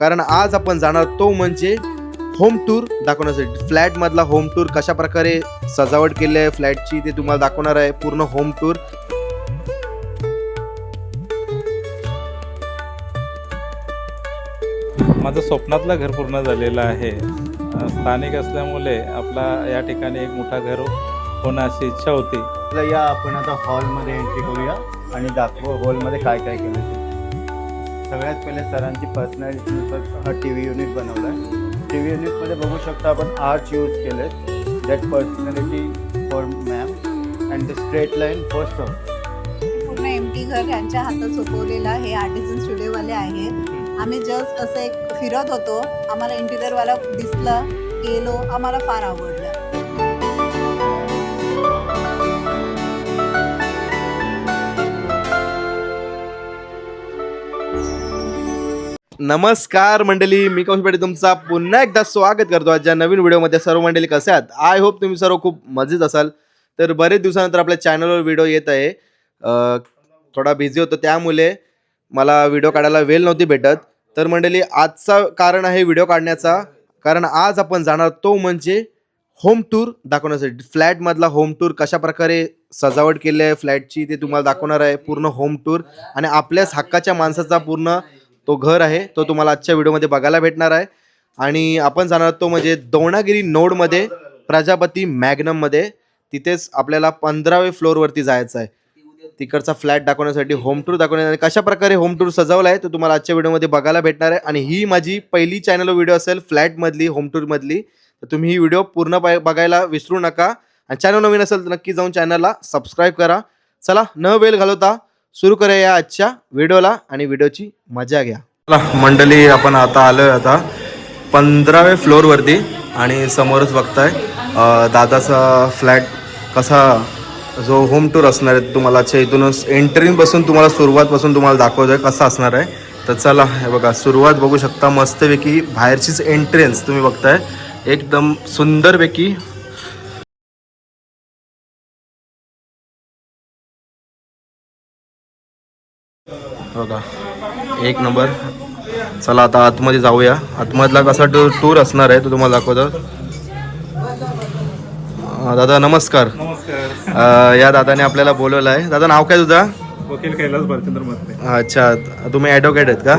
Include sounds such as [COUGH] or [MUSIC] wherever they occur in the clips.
कारण आज आपण जाणार तो म्हणजे होम टूर दाखवण्यासाठी. फ्लॅट मधला होम टूर कशा प्रकारे सजावट केली आहे फ्लॅटची ते तुम्हाला दाखवणार आहे. पूर्ण होम टूर माझं स्वप्नातलं घर पूर्ण झालेलं आहे. स्थानिक असल्यामुळे आपला या ठिकाणी एक मोठा घर होणं अशी इच्छा होती. या आपण आता हॉलमध्ये एंट्री करूया आणि दाखवू हॉलमध्ये काय काय केलं सगळ्यात पहिले सरांची पर्सनॅलिटीनुसार हा टी व्ही युनिट बनवला आहे. टी व्ही युनिटमध्ये बघू शकता आपण आर्च यूज केले that personality for ma'am and the straight line first off पूर्ण एमटी घर यांच्या हातात सोपवलेलं हे आर्टिझन स्टुडिओवाले आहेत. आम्ही जस्ट असं एक फिरत होतो. आम्हाला इंटिरियरवाला दिसलं गेलो आम्हाला फार आवडलं. नमस्कार मंडळी मी कौश पाटील तुमचा पुन्हा एकदा स्वागत करतो आजच्या नवीन व्हिडिओमध्ये. सर्व मंडळी कसे आहात? आय होप तुम्ही सर्व खूप मजेत असाल. तर बरेच दिवसानंतर आपल्या चॅनलवर व्हिडिओ येत आहे. थोडा बिझी होतो त्यामुळे मला व्हिडिओ काढायला वेळ नव्हती भेटत. तर मंडळी आजचा कारण आहे व्हिडिओ काढण्याचा. कारण आज आपण जाणार तो म्हणजे होम टूर दाखवण्यासाठी. फ्लॅटमधला होम टूर कशा प्रकारे सजावट केली आहे फ्लॅटची ते तुम्हाला दाखवणार आहे. पूर्ण होम टूर आणि आपल्याच हक्काच्या माणसाचा पूर्ण तो घर आहे तो तुम्हाला आजच्या व्हिडिओमध्ये बघायला भेटणार आहे. आणि आपण जाणार तो म्हणजे दोणागिरी नोडमध्ये प्रजापती मॅग्नममध्ये. तिथेच आपल्याला पंधरावे फ्लोअरवरती जायचं आहे. तिकडचा फ्लॅट दाखवण्यासाठी होम टूर दाखवण्यासाठी कशा प्रकारे होम टूर सजवला आहे तो तुम्हाला आजच्या व्हिडिओमध्ये बघायला भेटणार आहे. आणि ही माझी पहिली चॅनल व्हिडिओ असेल फ्लॅटमधली होम टूरमधली तर तुम्ही ही व्हिडिओ पूर्ण बघायला विसरू नका. आणि चॅनल नवीन असेल तर नक्की जाऊन चॅनलला सबस्क्राईब करा. चला न वेळ घालवता सुरू करूया या आजच्या व्हिडिओला आणि व्हिडिओची मजा घ्या. मंडळी आपण आता आलोय आता पंधराव्या फ्लोअरवरती आणि समोरच बघताय दादाचा फ्लॅट कसा जो होम टूर असणार आहे तुम्हाला अच्छा इथूनच एंट्रीपासून तुम्हाला सुरुवातपासून तुम्हाला दाखवतोय कसा असणार आहे. तर चला हे बघा सुरुवात बघू शकता मस्तपैकी बाहेरचीच एंट्रन्स तुम्ही बघताय. एकदम सुंदरपैकी बघा. एक नंबर. चला आता आतमध्ये जाऊया. आतमधला कसा टूर टूर असणार आहे तो तुम्हाला दाखवतो. दादा नमस्कार. अं, या दादाने आपल्याला बोलवलं आहे. दादा नाव काय तुझा? वकील कैलास भालचंद्र अच्छा तुम्ही ॲडव्होकेट आहेत का?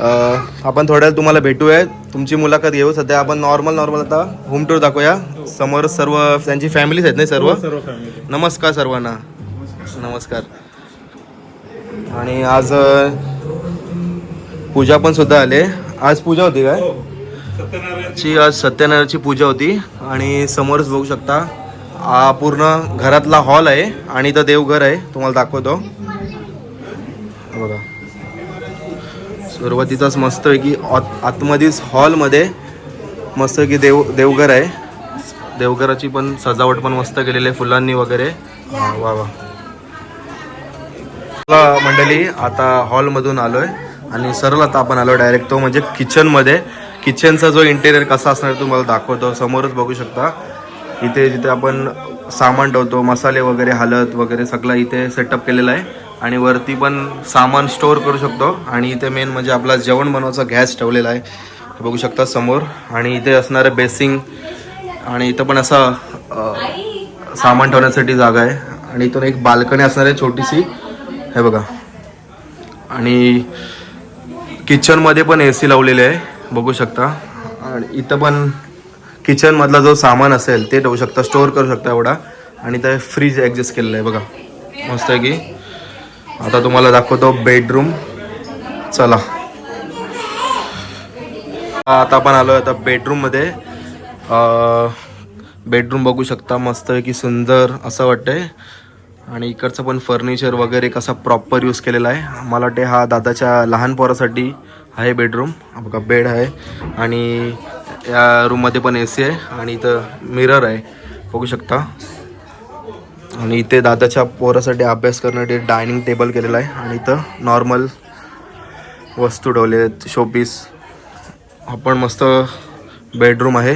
अं, आपण थोड्या तुम्हाला भेटूया. तुमची मुलाखत घेऊ. सध्या आपण नॉर्मल नॉर्मल आता होम टूर दाखवूया. समोर सर्व त्यांची फॅमिलीज आहेत नाही सर्व? सर्व फॅमिली नमस्कार सर्वांना. नमस्कार. आणि आज पूजा पण सुद्धा आले. आज पूजा होती काय? ची आज सत्यनारायणची पूजा होती. आणि समोरच बघू शकता हा पूर्ण घरातला हॉल आहे आणि इथं देवघर आहे. तुम्हाला दाखवतो. बघा. सुरुवातीचाच मस्तपैकी आत- आतमध्येच हॉलमध्ये मस्तपैकी देव देवघर आहे. देवघराची पण सजावट पण मस्त केलेली आहे फुलांनी वगैरे. वा वा. मंडळी आता हॉलमधून आलोय आणि सरळ आता आपण आलो डायरेक्ट तो म्हणजे किचनमध्ये किचनचा जो इंटेरियर कसा असणार तुम्हाला दाखवतो. समोरच बघू शकता. इथे जिथे आपण सामान ठेवतो मसाले वगैरे हलत वगैरे सगळं इथे सेटअप केलेला आहे. आणि वरती पण सामान स्टोअर करू शकतो. आणि इथे मेन म्हणजे आपला जेवण बनवायचा गॅस ठेवलेला आहे. बघू शकता समोर. आणि इथे असणारं बेसिंग आणि इथं पण असा सामान ठेवण्यासाठी जागा आहे. आणि इथून एक बाल्कनी असणार आहे छोटीशी. हे बघा. आणि किचनमध्ये पण ए सी लावलेले आहे. बघू शकता. आणि इथं पण किचनमधला जो सामान असेल ते ठेवू शकता. स्टोअर करू शकता एवढा. आणि ते फ्रीज ॲडजस्ट केलेलं आहे. बघा. मस्त आहे की. आता तुम्हाला दाखवतो बेडरूम चला. आता आपण आलो आता बेडरूममध्ये बेडरूम बघू शकता. मस्त की सुंदर असं वाटतंय. आणि इकडचं पण फर्निचर वगैरे कसा प्रॉपर यूज केलेला आहे. मला वाटते हा दादाच्या लहान पोरासाठी आहे बेडरूम बघा बेड आहे. आणि या रूममध्ये पण ए सी आहे आणि इथं मिरर आहे. बघू शकता. आणि इथे दादाच्या पोरासाठी अभ्यास करण्यासाठी डायनिंग टेबल केलेला आहे. आणि इथं नॉर्मल वस्तू ठेवले आहेत. शोपीस हा पण मस्त बेडरूम आहे.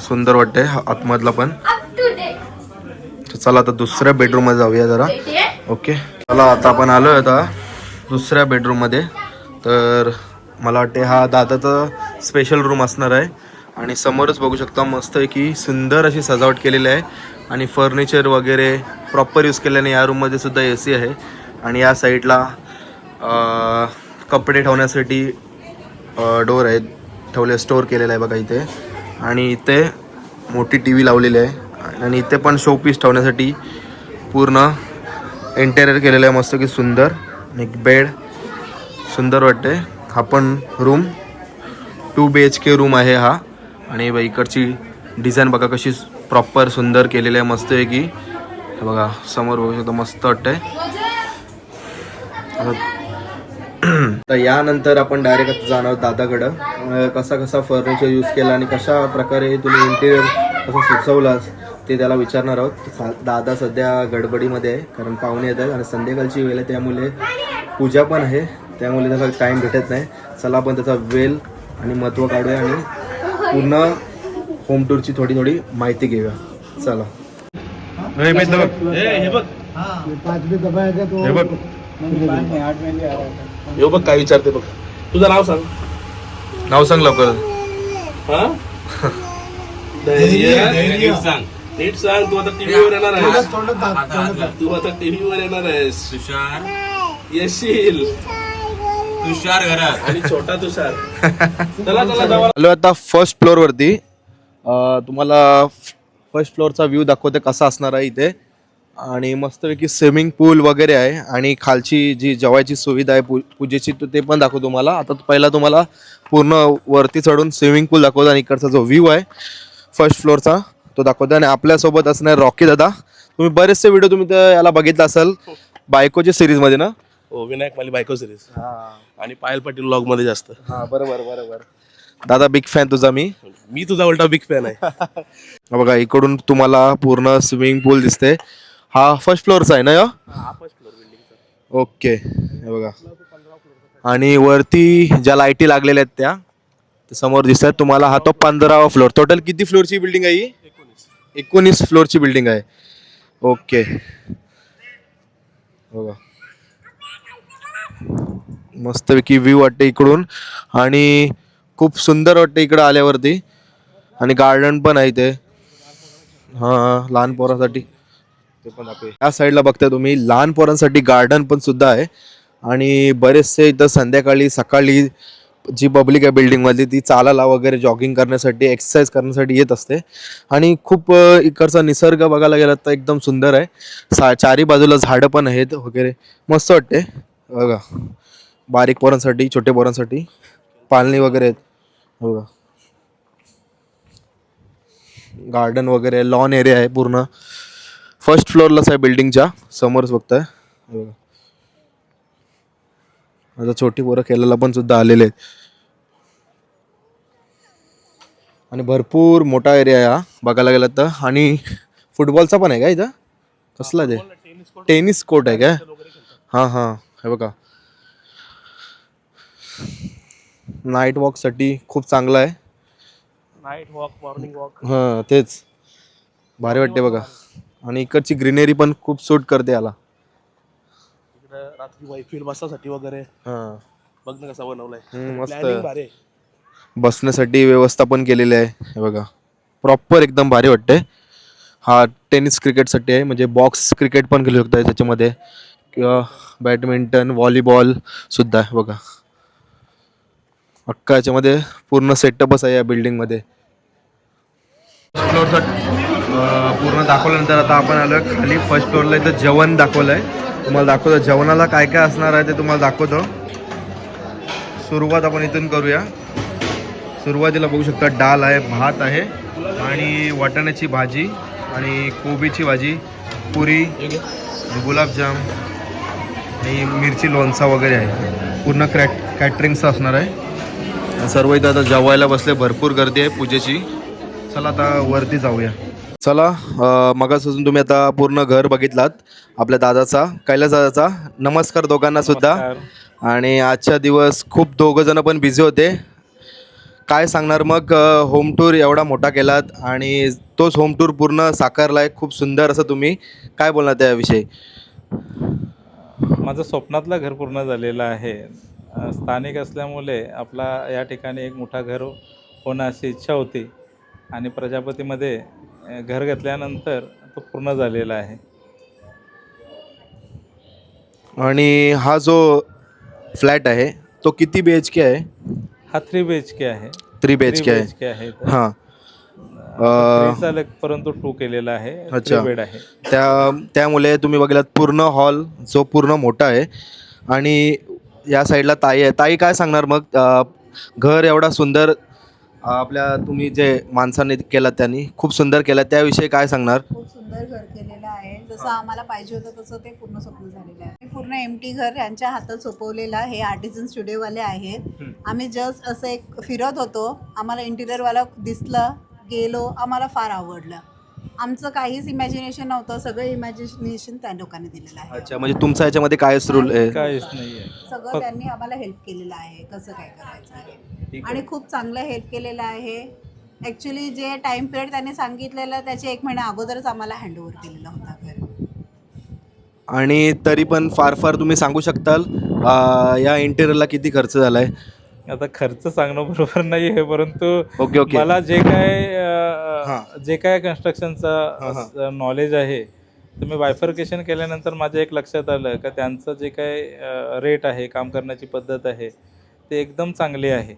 सुंदर वाटते आतमधला पण. तर चला आता दुसऱ्या बेडरूममध्ये जाऊया जरा. ओके चला आता आपण आलो आहे आता दुसऱ्या बेडरूममध्ये तर मला वाटते हा दादाचा स्पेशल रूम असणार आहे. आणि समोरच बघू शकता मस्त आहे की सुंदर अशी सजावट केलेली आहे. आणि फर्निचर वगैरे प्रॉपर यूज केल्याने या रूममध्ये सुद्धा ए सी आहे. आणि या साईडला कपडे ठेवण्यासाठी डोर आहेत. ठेवले स्टोअर केलेला आहे बघा इथे. आणि इथे मोठी टी व्ही लावलेली आहे. आणि इथे पण शो पीस ठेवण्यासाठी पूर्ण इंटेरियर केलेलं आहे मस्त की सुंदर. आणि एक बेड सुंदर वाटते हा पण room two B H K room आहे हा. आणि इकडची डिझाईन बघा कशी प्रॉपर सुंदर केलेली आहे मस्त आहे की. बघा समोर बघू शकतो मस्त वाटतंय. [CLEARS THROAT] तर यानंतर आपण डायरेक्ट जाणार आहोत दादाकडं. कसा कसा फर्निचर यूज केला आणि कशा प्रकारे तुम्ही इंटेरियर कसं सुचवलास ते त्याला विचारणार आहोत सा- दादा सध्या गडबडीमध्ये आहे कारण पाहुणे येत आहेत आणि संध्याकाळची वेळ आहे त्यामुळे पूजा पण आहे त्यामुळे त्याला टाईम भेटत नाही. चला आपण त्याचा वेल आणि महत्त्व काढूया आणि पूर्ण होम टूरची थोडी थोडी माहिती घेऊया. चला. हे बघ. हे. बघ. यो बघ काय विचारते बघ. तुझं नाव सांग. नाव सांग लवकर. हा? सांग. नीट सांग तू आता टीव्हीवर येणार आहेस. तू आता टीव्हीवर येणार आहेस. तुषार. येशील. तुषार घरात. आणि छोटा तुषार. [LAUGHS] चला चला जावा. आलो आता फर्स्ट फ्लोअरवरती अं, तुम्हाला फर्स्ट फ्लोअरचा व्ह्यू दाखवते कसा असणार आहे इथे. आणि मस्तपैकी स्विमिंग पूल वगैरे आहे. आणि खालची जी जेवायची सुविधा आहे पू पूजेची तो ते पण दाखवतो तुम्हाला. आता पहिला तुम्हाला पूर्ण वरती चढून स्विमिंग पूल दाखवतो आणि इकडचा जो व्ह्यू आहे फर्स्ट फ्लोअरचा तो दाखवतो आणि आपल्यासोबत असणार रॉकी दादा. तुम्ही बरेचसे व्हिडिओ तुम्ही तर याला बघितला असाल. बायकोच्या सिरीजमध्ये ना? हो विनायक माली बायको सिरीज आणि पायल पाटील व्लॉगमध्ये जास्त. हां बरोबर बरोबर. दादा बिग फॅन तुझा मी. मी तुझा उलटा बिग फॅन आहे. हा बघा इकडून तुम्हाला पूर्ण स्विमिंग पूल दिसते. हा फर्स्ट फ्लोअरचा आहे ना या? ओके हे बघा. आणि वरती ज्या लाईटी लागलेल्या आहेत त्या ते समोर दिसत तुम्हाला हा तो पंधरावा फ्लोअर टोटल किती फ्लोअरची बिल्डिंग आहे ही? एकोणीस फ्लोअरची बिल्डिंग आहे. ओके. बघा. मस्तपैकी व्ह्यू वाटते इकडून. आणि खूप सुंदर वाटते इकडं आल्यावरती. आणि गार्डन पण आहे इथे. हां लहान पोरांसाठी. ते पण दाखवे. या साईडला बघता तुम्ही. लहान पोरांसाठी गार्डन पण सुद्धा आहे. आणि बरेचसे इथं संध्याकाळी सकाळी जी पब्लिक आहे बिल्डिंगमधली ती चालायला वगैरे जॉगिंग करण्यासाठी एक्सरसाइज करण्यासाठी येत असते. आणि खूप इकडचा निसर्ग बघायला गेला तर एकदम सुंदर आहे. सा चारी बाजूला झाडं पण आहेत वगैरे. मस्त वाटते. बघा. बारीक पोरांसाठी छोटे पोरांसाठी. पालणी वगैरे आहेत. बघा. गार्डन वगैरे लॉन एरिया आहे पूर्ण. फर्स्ट फ्लोअरलाच आहे बिल्डिंगच्या समोरच बघताय. बघा. आता छोटी पोरं खेळायला पण सुद्धा आलेले आहेत. आणि भरपूर मोठा एरिया आहे हा. बघायला गेलं तर. आणि फुटबॉलचा पण आहे का इथं? कसला ते? टेनिस कोर्ट आहे काय? हां हां. हे बघा. नाईट वॉकसाठी खूप चांगलं आहे. नाईट वॉक मॉर्निंग वॉक हां तेच. भारी वाटते बघा. आणि इकडची ग्रीनरी पण खूप सूट करते याला. रात्री बसासाठी वगैरे. हां. बघ ना कसा बनवलाय. हम्म, मस्त. भारी आहे. बसण्यासाठी व्यवस्था पण केलेली आहे. हे बघा. प्रॉपर एकदम भारी वाटते हा टेनिस क्रिकेटसाठी आहे. म्हणजे बॉक्स क्रिकेट पण खेळू शकता त्याच्यामध्ये. किंवा बॅडमिंटन व्हॉलीबॉल सुद्धा आहे बघा. अख्खा याच्यामध्ये पूर्ण सेटअपच आहे या बिल्डिंगमध्ये फ्लोअरचा पूर्ण दाखवल्यानंतर आता आपण आलो खाली. फर्स्ट फ्लोअरला इथं जेवण दाखवलं आहे तुम्हाला दाखवतो जेवणाला काय काय असणार आहे ते तुम्हाला दाखवतो. सुरुवात आपण इथून करूया. सुरुवातीला बघू शकता डाल आहे भात आहे आणि वाटाण्याची भाजी आणि कोबीची भाजी पुरी गुलाबजाम आणि मिरची लोणचा वगैरे आहे. पूर्ण क्रॅट कॅटरिंगचं असणार आहे. सर्व इथं आता जेवायला बसले भरपूर गर्दी आहे पूजेची. चला आता वरती जाऊया. चला अं, मगापासून तुम्ही आता पूर्ण घर बघितलात आपल्या दादाचा कैलास दादाचा. नमस्कार दोघांना सुद्धा. आणि आजच्या दिवस खूप दोघं जण पण बिझी होते. काय सांगणार मग होम टूर एवढा मोठा केलात आणि तोच होम टूर पूर्ण साकारला आहे खूप सुंदर असं तुम्ही. काय बोलणार त्याविषयी? माझं स्वप्नातलं घर पूर्ण झालेलं आहे. स्थानिक असल्यामुळे आपला या ठिकाणी एक मोठा घर होणं अशी इच्छा होती. आणि प्रजापतीमध्ये घर घेतल्यानंतर तो पूर्ण झालेला आहे. आणि हा जो फ्लॅट आहे तो किती बी एच के आहे? हा थ्री बी एच के आहे. थ्री बी एच के आहे. के आहे हां. थ्री चालक परंतु टू केलेला आहे. अच्छा. बेड आहे. त्या त्यामुळे तुम्ही बघितलात पूर्ण हॉल जो पूर्ण मोठा आहे. आणि या साईडला ताई आहे. ताई काय सांगणार मग? अ, घर एवढा सुंदर आपल्या तुम्ही जे माणसांनी केलं त्यांनी खूप सुंदर केलं. त्याविषयी काय सांगणार? खूप सुंदर घर केलेलं आहे. जसं आम्हाला पाहिजे होतं तसं ते पूर्ण स्वप्न झालेलं आहे. पूर्ण एम टी घर यांच्या हातात सोपवलेलं हे आर्टिझन स्टुडिओवाले आहेत. आम्ही जस्ट असं एक फिरत होतो. आम्हाला इंटिरियरवाला दिसलं गेलो आम्हाला फार आवडलं. आमचं काहीच इमॅजिनेशन नव्हतं. सगळं इमॅजिनेशन त्या लोकांनी दिलेलं आहे. अच्छा म्हणजे तुमचा याच्यामध्ये कायच रूल आहे काहीच नाही आहे. सगळं त्यांनी आम्हाला हेल्प केलेलं आहे. कसं काय करायचं आहे. आणि खूप चांगलं हेल्प केलेलं आहे. ॲक्च्युली जे टाइम पिरियड त्यांनी सांगितलेलं त्याच्या एक महिन्या अगोदरच आम्हाला हँडओव्हर केलेला होता घर. आणि तरी पण फार फार तुम्ही सांगू शकताल अ, या इंटेरियरला किती खर्च झाला आहे आता खर्च सांगणं बरोबर नाही आहे परंतु ओके ओके. मला जे काय. जे काय कन्स्ट्रक्शनचं नॉलेज आहे तर मी बायफर्केशन केल्यानंतर माझ्या एक लक्षात आलं का त्यांचं जे काय रेट आहे काम करण्याची पद्धत आहे ते एकदम चांगली आहे.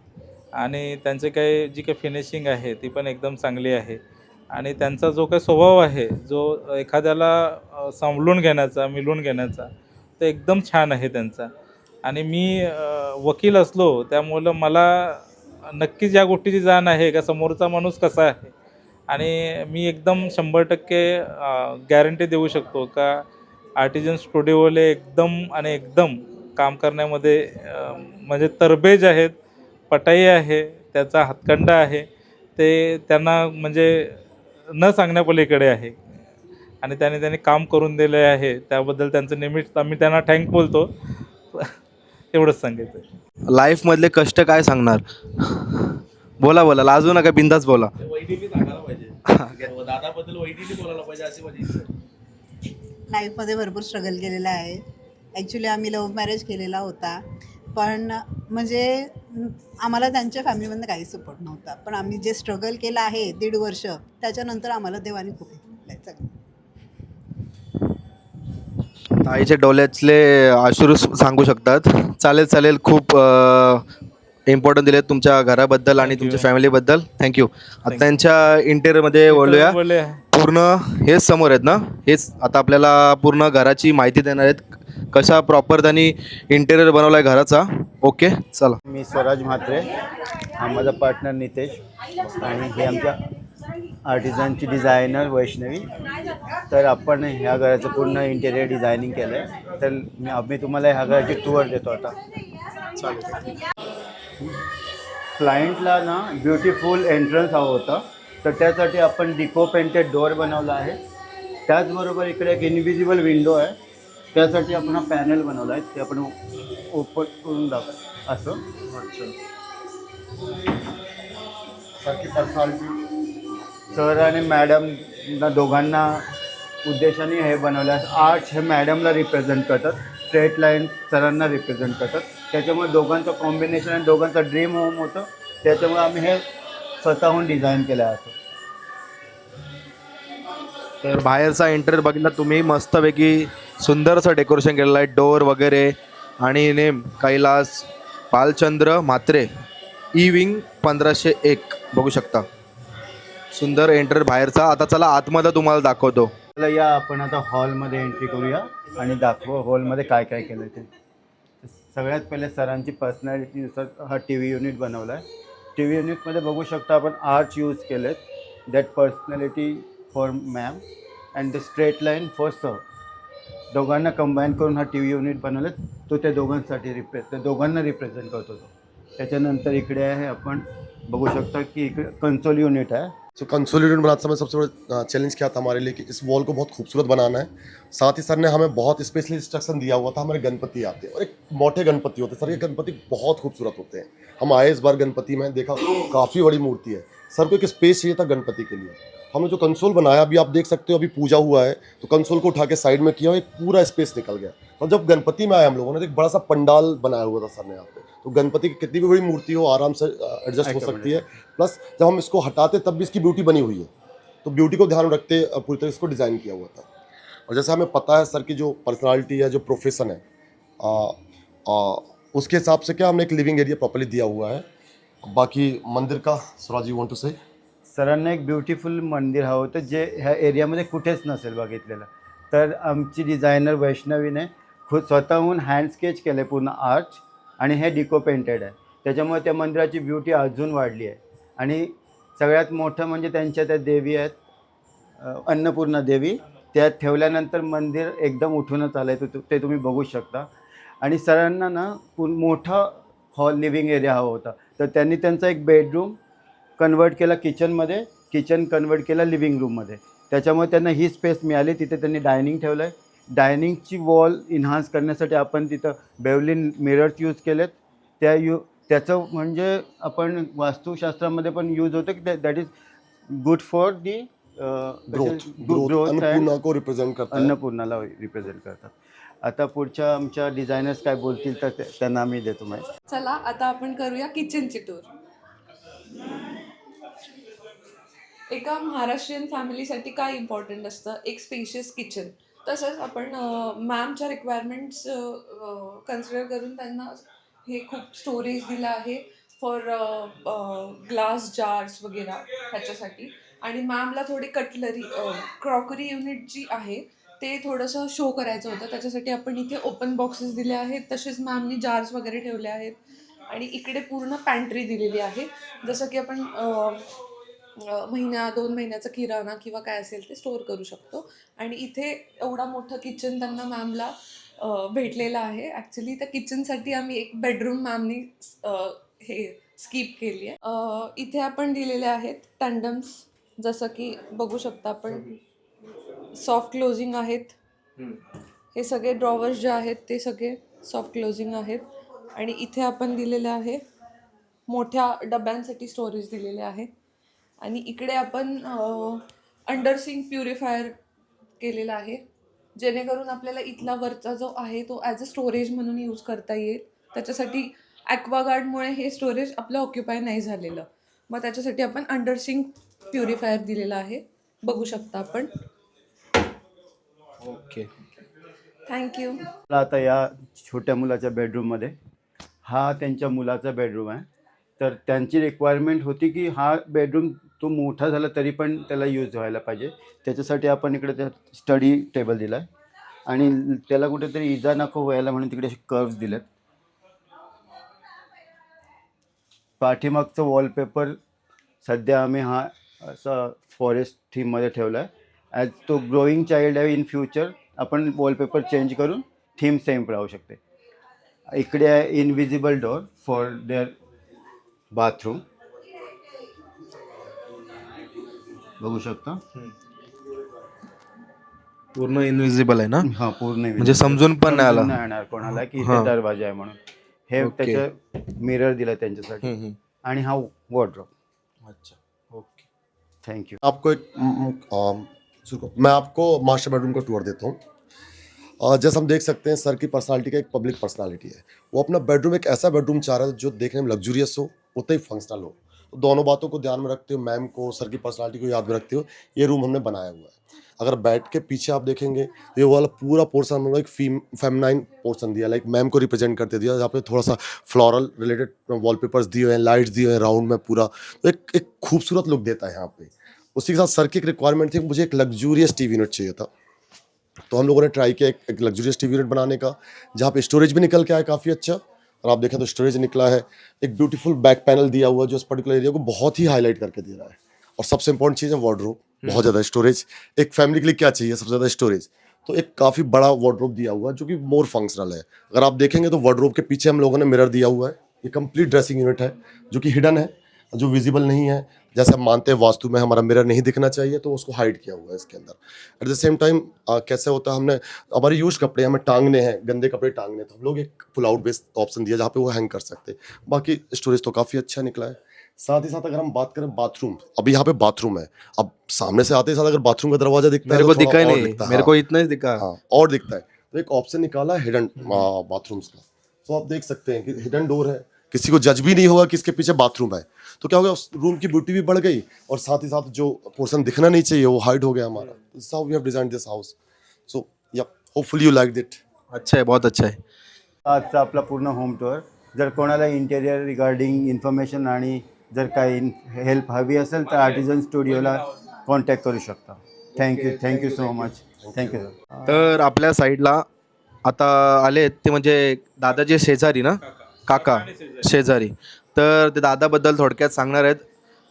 आणि त्यांचे काय जी काही फिनिशिंग आहे ती पण एकदम चांगली आहे. आणि त्यांचा जो काही स्वभाव आहे जो एखाद्याला सांभाळून घेण्याचा मिळून घेण्याचा तो एकदम छान आहे त्यांचा. आणि मी वकील असलो त्यामुळं मला नक्कीच या गोष्टीची जाण आहे का? समोरचा माणूस कसा आहे? आणि मी एकदम शंभर टक्के गॅरंटी देऊ शकतो का? आर्टिजन स्टुडिओले एकदम आणि एकदम काम करण्यामध्ये म्हणजे तरबेज आहेत पटाई आहे त्याचा हातखंडा आहे ते त्यांना म्हणजे न सांगण्यापलीकडे आहे. आणि त्याने त्यांनी काम करून दिले आहे त्याबद्दल त्यांचं निमित्त आम्ही त्यांना थँक बोलतो. एवढंच सांगायचं लाईफमधले कष्ट काय सांगणार? बोला बोला. लाजू नका बिंदाच बोला. लाईफमध्ये भरपूर स्ट्रगल केलेलं आहे. ॲक्च्युली आम्ही लव्ह मॅरेज केलेला होता. पण म्हणजे आम्हाला त्यांच्या फॅमिलीमधनं काही सपोर्ट नव्हता. पण आम्ही जे स्ट्रगल केलं आहे दीड वर्ष त्याच्यानंतर आम्हाला देवाने खूप चांगलं ताईच्या डोळ्यातले अश्रू सांगू शकतात. चालेल चालेल. खूप इम्पॉर्टंट दिलेत तुमच्या घराबद्दल आणि तुमच्या. फॅमिलीबद्दल थँक्यू आता. त्यांच्या इंटेरियरमध्ये बोलूया. बोलूया. पूर्ण हेच समोर आहेत ना? हेच आता आपल्याला पूर्ण घराची माहिती देणार आहेत. कशा प्रॉपर त्यांनी इंटेरियर बनवला आहे घराचा. ओके चला. मी स्वराज म्हात्रे. हा माझा पार्टनर नितेश. आणि हे आमच्या आर्टिझनची डिझायनर वैष्णवी. तर आपण ह्या घराचं पूर्ण इंटेरियर डिझायनिंग केलं आहे तर मी आम्ही तुम्हाला ह्या घराची टूर देतो आता. क्लायंटला ना ब्युटिफुल एंट्रन्स हवं होतं. तर त्यासाठी आपण डिको पेंटेड डोअर बनवला आहे. त्याचबरोबर इकडे एक इनविजिबल विंडो आहे. त्यासाठी आपण हा पॅनल बनवला आहे. ते आपण ओपन करून दाखव. असं? सारखी पर्सनॅलिटी सर आणि मॅडम दोघांना उद्देशाने हे बनवलं. आहे आर्ट्स हे मॅडमला रिप्रेझेंट करतात. स्ट्रेट लाईन सरांना रिप्रेझेंट करतात. त्याच्यामुळे दोघांचं कॉम्बिनेशन आणि दोघांचं ड्रीम होम होतं. त्याच्यामुळे आम्ही हे स्वतःहून डिझाईन केलं आहे असं. तर बाहेरचा इंटेरियर बघितला तुम्ही मस्तपैकी सुंदरसं डेकोरेशन केलेलं आहे. डोअर वगैरे आणि name Kailas Palchandra Mhatre. E wing पंधराशे एक बघू शकता. सुंदर एंटर बाहेरचा. आता चला आतमध्ये तुम्हाला दाखवतो. चला या आपण आता हॉलमध्ये एंट्री करूया आणि दाखवू हॉलमध्ये काय काय केलं ते. सगळ्यात पहिले सरांची पर्सनॅलिटीनुसार हा टी व्ही युनिट बनवला आहे टी व्ही युनिटमध्ये बघू शकता आपण आर्च यूज केलेत. That personality for ma'am and the straight line for sir दोघांना कंबाईन करून हा टी व्ही युनिट बनवलेत. तो त्या दोघांसाठी रिप्रे त्या दोघांना रिप्रेझेंट करतो तो. त्याच्यानंतर इकडे आहे आपण बघू शकता की इकडे कन्सोल युनिट आहे. सो कंसोलिडेट बनाते समय सबसे बड़ा चैलेंज क्या था हमारे लिए कि इस वॉल को बहुत खूबसूरत बनाना है। साथ ही सर ने हमें बहुत स्पेशली इंस्ट्रक्शन दिया हुआ था हमारे गणपति आते हैं। और एक मोटे गणपति होते हैं। सर ये गणपति बहुत खूबसूरत होते हैं। हम आए इस बार गणपति में देखा काफ़ी बड़ी मूर्ति है। सर को एक स्पेस चाहिए था गणपति के लिए। हमने जो कंसोल बनाया अभी आप देख सकते हो अभी पूजा हुआ है। तो कंसोल को उठा के साइड में किया एक पूरा स्पेस निकल गया। और जब गणपति में आए हम लोगों ने तो एक बड़ा सा पंडाल बनाया हुआ था सर ने यहाँ पे। तो गणपति की कितनी भी बड़ी मूर्ति हो आराम से एडजस्ट हो सकती है। प्लस जब हम इसको हटाते तब भी इसकी ब्यूटी बनी हुई है। तो ब्यूटी को ध्यान रखते पूरी तरह इसको डिज़ाइन किया हुआ था। और जैसे हमें पता है सर की जो पर्सनालिटी है जो प्रोफेशन है आ, आ, उसके हिसाब से क्या हमने एक लिविंग एरिया प्रॉपरली दिया हुआ है। बाकी मंदिर का Swaraj you want to say सरांना एक ब्युटिफुल मंदिर हवं होतं जे ह्या एरियामध्ये कुठेच नसेल बघितलेलं. तर आमची डिझायनर वैष्णवीने खुद स्वतःहून हँड स्केच केलं आहे पूर्ण आर्च आणि हे डिको पेंटेड आहे. त्याच्यामुळे त्या मंदिराची ब्युटी अजून वाढली आहे. आणि सगळ्यात मोठं म्हणजे त्यांच्या त्या देवी आहेत अन्नपूर्णा देवी. त्या ठेवल्यानंतर मंदिर एकदम उठूनच आलं आहे ते तुम्ही बघू शकता. आणि सरांना ना पू मोठा हॉल लिव्हिंग एरिया हवा होता. तर त्यांनी त्यांचा एक बेडरूम कन्वर्ट केला किचनमध्ये किचन कन्वर्ट केला लिव्हिंग रूममध्ये. त्याच्यामुळे त्यांना ही स्पेस मिळाली तिथे त्यांनी डायनिंग ठेवलं आहे डायनिंगची वॉल इन्हान्स करण्यासाठी आपण तिथं बेवलिन मिरर्स यूज केलेत. त्या यू त्याचं म्हणजे आपण वास्तुशास्त्रामध्ये पण यूज होतं की that is good for the growth growth growth Annapurna को रिप्रेजेंट करता है अन्नपूर्णाला रिप्रेझेंट करतात. आता पुढच्या आमच्या डिझायनर्स काय बोलतील तर त्यांना आम्ही देतो माहिती. चला आता आपण करूया किचनची टूर एका महाराष्ट्रीयन फॅमिलीसाठी काय इम्पॉर्टंट असतं? एक स्पेशियस किचन तसंच आपण मॅमच्या रिक्वायरमेंट्स कन्सिडर करून त्यांना हे खूप स्टोरेज दिलं आहे फॉर ग्लास जार्स वगैरे ह्याच्यासाठी. आणि मॅमला थोडी कटलरी क्रॉकरी युनिट जी आहे ते थोडंसं शो करायचं होतं. त्याच्यासाठी आपण इथे ओपन बॉक्सेस दिले आहेत. तसेच मॅमनी जार्स वगैरे ठेवले आहेत. आणि इकडे पूर्ण पॅन्ट्री दिलेली आहे. जसं की आपण महिन्या दोन महिन्याचा किराणा किंवा काय असेल ते स्टोअर करू शकतो. आणि इथे एवढा मोठं किचन त्यांना मॅमला भेटलेलं आहे. ॲक्च्युली त्या किचनसाठी आम्ही एक बेडरूम मॅमनी हे स्किप केली आहे इथे आपण दिलेले आहेत टँडम्स जसं की बघू शकता आपण सॉफ्ट क्लोजिंग आहेत. हे सगळे ड्रॉवर्स जे आहेत ते सगळे सॉफ्ट क्लोजिंग आहेत. आणि इथे आपण दिलेले आहे मोठ्या डब्यांसाठी स्टोरेज दिलेले आहे. आणि इकडे आपण अंडर सिंक प्युरिफायर केलेला आहे. जेणेकरून आपल्याला इथला वरचा जो आहे तो ॲज अ स्टोरेज म्हणून यूज करता येईल. त्याच्यासाठी ॲक्वागार्डमुळे हे स्टोरेज आपलं ऑक्युपाय नाही झालेलं. मग त्याच्यासाठी आपण अंडर सिंक प्युरिफायर दिलेला आहे. बघू शकता आपण. ओके थँक्यू मला आता या छोट्या मुलाच्या बेडरूममध्ये हा त्यांच्या मुलाचा बेडरूम आहे. तर त्यांची रिक्वायरमेंट होती की हा बेडरूम तो मोठा झाला तरी पण त्याला यूज व्हायला पाहिजे. त्याच्यासाठी आपण इकडे त्या स्टडी टेबल दिला आहे आणि त्याला कुठेतरी इजा नको व्हायला म्हणून तिकडे असे कर्व्स दिलेत. पाठीमागचं वॉलपेपर सध्या आम्ही हा असा फॉरेस्ट थीममध्ये ठेवला आहे ॲज तो ग्रोईंग चाइल्ड आहे इन फ्युचर आपण वॉलपेपर चेंज करून थीम सेम राहू शकते. इकडे आहे invisible door for their bathroom बघू शकता. पूर्ण इनविजिबल आहे ना? हा पूर्ण म्हणजे समजून पण नाही आला. समजून येणार कोणाला की हा. इथे दरवाजा आहे म्हणून. हे. त्याचं मिरर दिलं त्यांच्यासाठी. हम्म, हम्म. आणि हा वॉर्ड्रॉप अच्छा ओके. थँक्यू आपको एक म, अम, सुनो, मैं आपको मास्टर बेडरूम का टूर देता हूँ। अ, जैसे हम देख सकते हैं सर की पर्सनालिटी का एक पब्लिक पर्सनालिटी है। वो अपना बेडरूम एक ऐसा बेडरूम चाह रहा है जो देखने में लग्जूरियस हो उतना ही फंक्शनल हो। दोनों बातों को ध्यान में रखते हुए मैम को सर की पर्सनालिटी को याद में रखते हुए ये रूम हमने बनाया हुआ है। अगर बैठ के पीछे आप देखेंगे तो ये वाला पूरा पोर्सन हमने एक फीम फेमनाइन पोर्सन दिया लाइक मैम को रिप्रेजेंट करते दिया। जहाँ पे थोड़ा सा फ्लोरल रिलेटेड वॉलपेपर्स दिए हुए हैं लाइट्स दिए हुए हैं राउंड में पूरा। तो एक एक खूबसूरत लुक देता है यहाँ पे। उसी के साथ सर की एक रिक्वायरमेंट थी मुझे एक लग्जूरियस टीवी यूनिट चाहिए था। तो हम लोगों ने ट्राई किया एक, एक लग्जूरियस टीवी यूनिट बनाने का जहाँ पे स्टोरेज भी निकल के आया काफ़ी अच्छा। और आप देखें तो स्टोरेज निकला है। एक ब्यूटीफुल बैक पैनल दिया हुआ जो इस पर्टिकुलर एरिया को बहुत ही हाईलाइट करके दे रहा है। और सबसे इंपॉर्टेंट चीज़ है वार्ड्रोप बहुत ज़्यादा स्टोरेज एक फैमिली के लिए क्या चाहिए? सबसे ज़्यादा स्टोरेज तो एक काफ़ी बड़ा वार्ड्रोप दिया हुआ है जो कि मोर फंक्शनल है। अगर आप देखेंगे तो वार्ड्रोप के पीछे हम लोगों ने मिरर दिया हुआ है। ये कंप्लीट ड्रेसिंग यूनिट है जो कि हिडन है जो विजिबल नहीं है। जैसे हम मानते हैं वास्तु में हमारा मिरर नहीं दिखना चाहिए तो उसको हाइड किया हुआ है इसके अंदर। एट द सेम टाइम कैसे होता है हमने हमारे यूज़ कपड़े हमें टांगने हैं गंदे कपड़े टांगने तो हम लोग एक पुल आउट बेस्ड ऑप्शन दिया जहाँ पे वो हैंग कर सकते बाकी स्टोरेज तो काफ़ी अच्छा निकला है। साथ ही साथ अगर हम बात करें बाथरूम अभी यहाँ पे बाथरूम है। अब सामने से आते ही साथ अगर बाथरूम का दरवाज़ा दिखता मेरे है को तो दिखा ही नहीं दिखता मेरे। को इतना ही दिखा। हाँ और दिखता है। तो एक ऑप्शन निकाला हिडन बाथरूम्स का। तो आप देख सकते हैं कि हिडन डोर है। किसी को जज भी नहीं होगा कि इसके पीछे बाथरूम है। तो क्या हो गया उस रूम की ब्यूटी भी बढ़ गई और साथ ही साथ जो पोर्शन दिखना नहीं चाहिए वो हाइड हो गया हमारा। How we have design this house so या होपफुली यू लाइक इट अच्छा आहे बहुत अच्छा आहे आजचा आपला पूर्ण होम टूर जर कोणाला इंटेरियर रिगार्डिंग इन्फॉर्मेशन आणि जर काही हेल्प हवी असेल तर आर्टिजन स्टुडिओला कॉन्टॅक्ट करू शकता. Thank you thank you so much thank you sir तर आपल्या साईडला आता आलेत ते म्हणजे दादाचे शेजारी ना? काका. शेजारी. तर ते दादाबद्दल थोडक्यात सांगणार आहेत.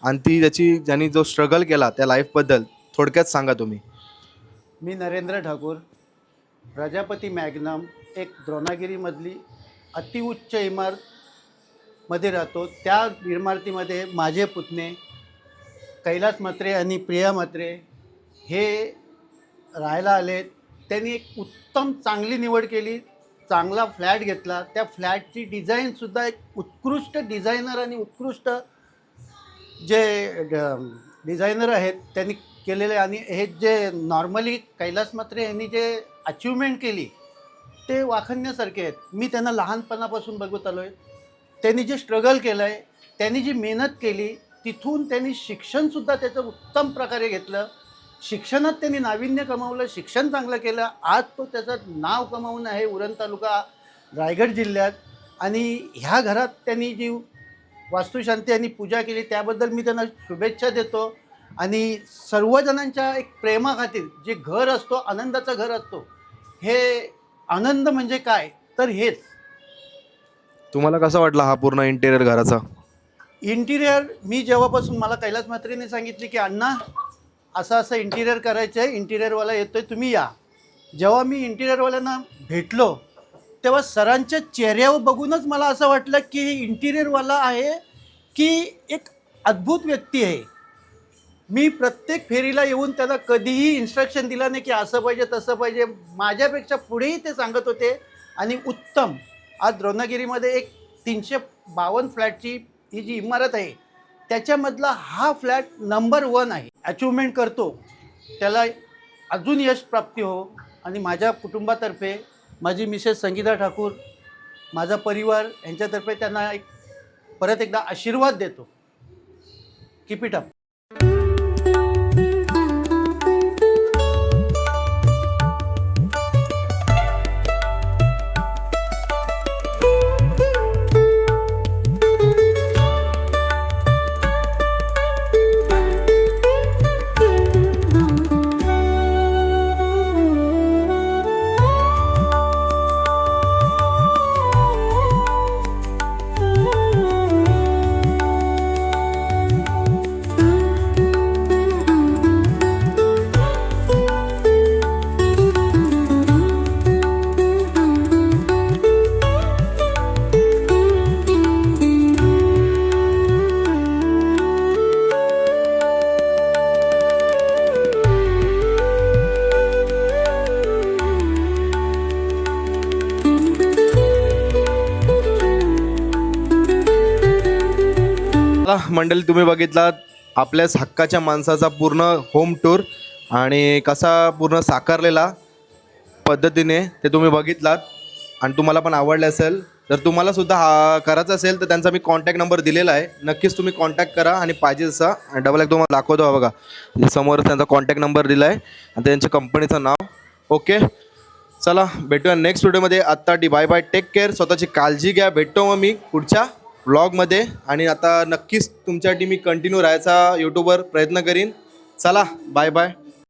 आणि ती त्याची ज्यांनी जो स्ट्रगल केला त्या लाईफबद्दल थोडक्यात सांगा तुम्ही. मी नरेंद्र ठाकूर प्रजापती मॅग्नम एक द्रोणागिरीमधली अतिउच्च इमारतमध्ये राहतो. त्या इमारतीमध्ये माझे पुतणे कैलास म्हात्रे आणि प्रिया म्हात्रे हे राहायला आले त्यांनी एक उत्तम चांगली निवड केली. चांगला फ्लॅट घेतला. त्या फ्लॅटची डिझाईनसुद्धा एक उत्कृष्ट डिझायनर आणि उत्कृष्ट जे डिझायनर आहेत त्यांनी केलेले आणि हे जे नॉर्मली कैलास मात्रे यांनी जे अचिव्हमेंट केली ते वाखण्यासारखे आहेत. मी त्यांना लहानपणापासून बघत आलो आहे त्यांनी जे स्ट्रगल केलं आहे त्यांनी जी मेहनत केली तिथून त्यांनी शिक्षणसुद्धा त्याचं उत्तम प्रकारे घेतलं. शिक्षणात त्यांनी नाविन्य कमावलं शिक्षण चांगलं केलं. आज तो त्याचं नाव कमावून आहे उरण तालुका रायगड जिल्ह्यात. आणि ह्या घरात त्यांनी जी वास्तुशांती आणि पूजा केली त्याबद्दल मी त्यांना शुभेच्छा देतो. आणि सर्वजणांच्या एक प्रेमाखातीर जे घर असतो आनंदाचं घर असतो हे आनंद म्हणजे काय? तर हेच. तुम्हाला कसा वाटला हा पूर्ण इंटेरियर घराचा? इंटिरियर मी जेव्हापासून मला कैलास म्हात्रेने सांगितले की अण्णा असं असं इंटिरियर करायचं आहे इंटिरियरवाला आहे तुम्ही या. जेव्हा मी इंटिरियरवाल्यांना भेटलो तेव्हा सरांच्या चेहऱ्यावर बघूनच मला असं वाटलं की इंटिरियरवाला आहे की एक अद्भुत व्यक्ती आहे. मी प्रत्येक फेरीला येऊन त्यांना कधीही इन्स्ट्रक्शन दिला नाही की असं पाहिजे तसं पाहिजे. माझ्यापेक्षा पुढेही ते सांगत होते. आणि उत्तम आज द्रोणागिरीमध्ये एक तीनशे बावन्न फ्लॅटची ही जी इमारत आहे त्याच्यामधला हा फ्लॅट नंबर वन आहे. अचिव्हमेंट करतो. त्याला अजून यश प्राप्ती हो. आणि माझ्या कुटुंबातर्फे माझी मिसेस संगीता ठाकूर माझा परिवार यांच्यातर्फे त्यांना एक परत एकदा आशीर्वाद देतो. कीप मंडळी तुम्ही बघितलात आपल्याच हक्काच्या माणसाचा पूर्ण होम टूर आणि कसा पूर्ण साकारलेला पद्धतीने ते तुम्ही बघितलात. आणि तुम्हाला पण आवडले असेल जर तुम्हाला सुद्धा हा करायचा असेल तर त्यांचा मी कॉन्टॅक्ट नंबर दिलेला आहे. नक्कीच तुम्ही कॉन्टॅक्ट करा आणि पाहिजे जसा डबल एक तुम्हाला दाखवतो हा बघा. समोर त्यांचा कॉन्टॅक्ट नंबर दिला आहे आणि त्यांच्या कंपनीचं नाव. ओके चला भेटूया नेक्स्ट व्हिडिओमध्ये आत्ता डी बाय बाय टेक केअर स्वतःची काळजी घ्या. भेटतो मग मी पुढच्या ब्लॉगमध्ये आणि आता नक्कीच तुमच्यासाठी मी कंटिन्यू राहायचा यूट्यूबवर प्रयत्न करीन. चला बाय बाय